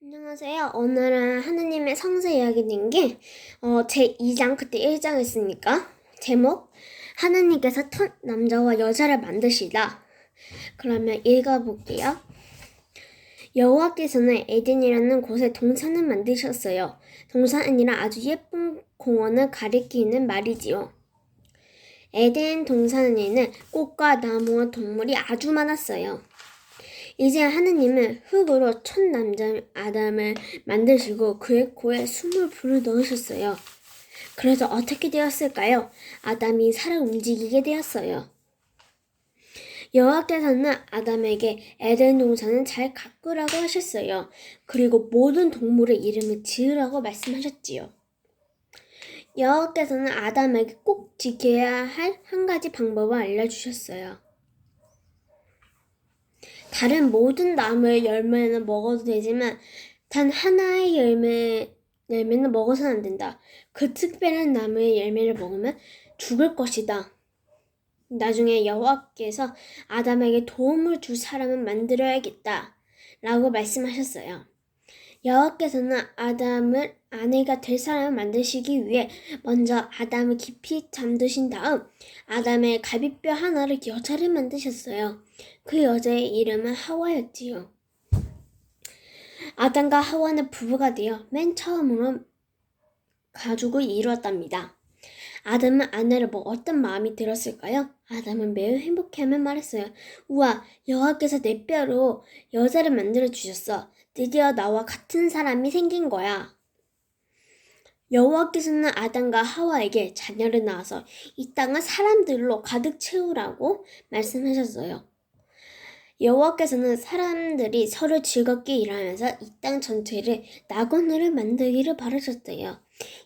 안녕하세요. 오늘은 하느님의 성세 이야기 된 게, 어, 제 2장, 그때 1장 했으니까, 제목, 하느님께서 첫 남자와 여자를 만드시다. 그러면 읽어볼게요. 여호와께서는 에덴이라는 곳에 동산을 만드셨어요. 동산이란 아주 예쁜 공원을 가리키는 말이지요. 에덴 동산에는 꽃과 나무와 동물이 아주 많았어요. 이제 하느님은 흙으로 첫 남자 아담을 만드시고 그의 코에 숨을 불을 넣으셨어요. 그래서 어떻게 되었을까요? 아담이 살아 움직이게 되었어요. 여호와께서는 아담에게 에덴 동산을 잘 가꾸라고 하셨어요. 그리고 모든 동물의 이름을 지으라고 말씀하셨지요. 여호와께서는 아담에게 꼭 지켜야 할 한 가지 방법을 알려주셨어요. 다른 모든 나무의 열매는 먹어도 되지만 단 하나의 열매 열매는 먹어서는 안 된다. 그 특별한 나무의 열매를 먹으면 죽을 것이다. 나중에 여호와께서 아담에게 도움을 줄 사람을 만들어야겠다. 라고 말씀하셨어요. 여호와께서는 아담을 아내가 될 사람을 만드시기 위해 먼저 아담을 깊이 잠드신 다음 아담의 갈비뼈 하나를 여자를 만드셨어요. 그 여자의 이름은 하와였지요. 아담과 하와는 부부가 되어 맨 처음으로 가족을 이루었답니다. 아담은 아내를 보고 어떤 마음이 들었을까요? 아담은 매우 행복해하며 말했어요. 우와, 여호와께서 내 뼈로 여자를 만들어 주셨어. 드디어 나와 같은 사람이 생긴 거야. 여호와께서는 아담과 하와에게 자녀를 낳아서 이 땅을 사람들로 가득 채우라고 말씀하셨어요. 여호와께서는 사람들이 서로 즐겁게 일하면서 이 땅 전체를 낙원으로 만들기를 바라셨대요.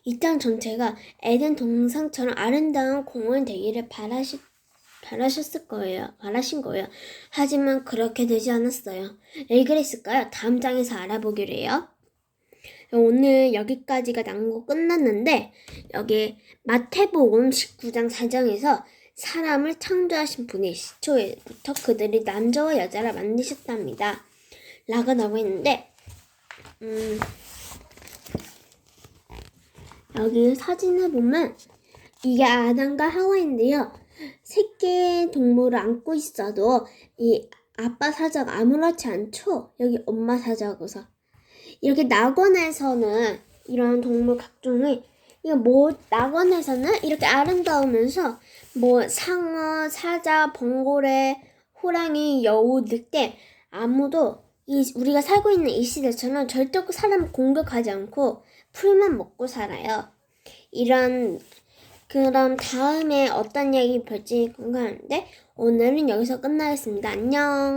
이 땅 전체가 에덴 동상처럼 아름다운 공원 되기를 바라시, 바라셨을 거예요. 바라신 거예요. 하지만 그렇게 되지 않았어요. 왜 그랬을까요? 다음 장에서 알아보기로 해요. 오늘 여기까지가 낭고 끝났는데 여기 마태복음 19장 4장에서 사람을 창조하신 분이 시초에부터 그들이 남자와 여자를 만드셨답니다. 라고 나오고 있는데 음, 여기 사진을 보면 이게 아담과 하와인데요. 새끼 동물을 안고 있어도 이 아빠 사자가 아무렇지 않죠? 여기 엄마 사자고서 이렇게 낙원에서는 이런 동물 각종이 이거 뭐 낙원에서는 이렇게 아름다우면서 뭐 상어, 사자, 번고래, 호랑이, 여우, 늑대 아무도 이 우리가 살고 있는 이 시대처럼 절대 사람 공격하지 않고 풀만 먹고 살아요. 이런 그럼 다음에 어떤 얘기 볼지 궁금한데 오늘은 여기서 끝나겠습니다. 안녕.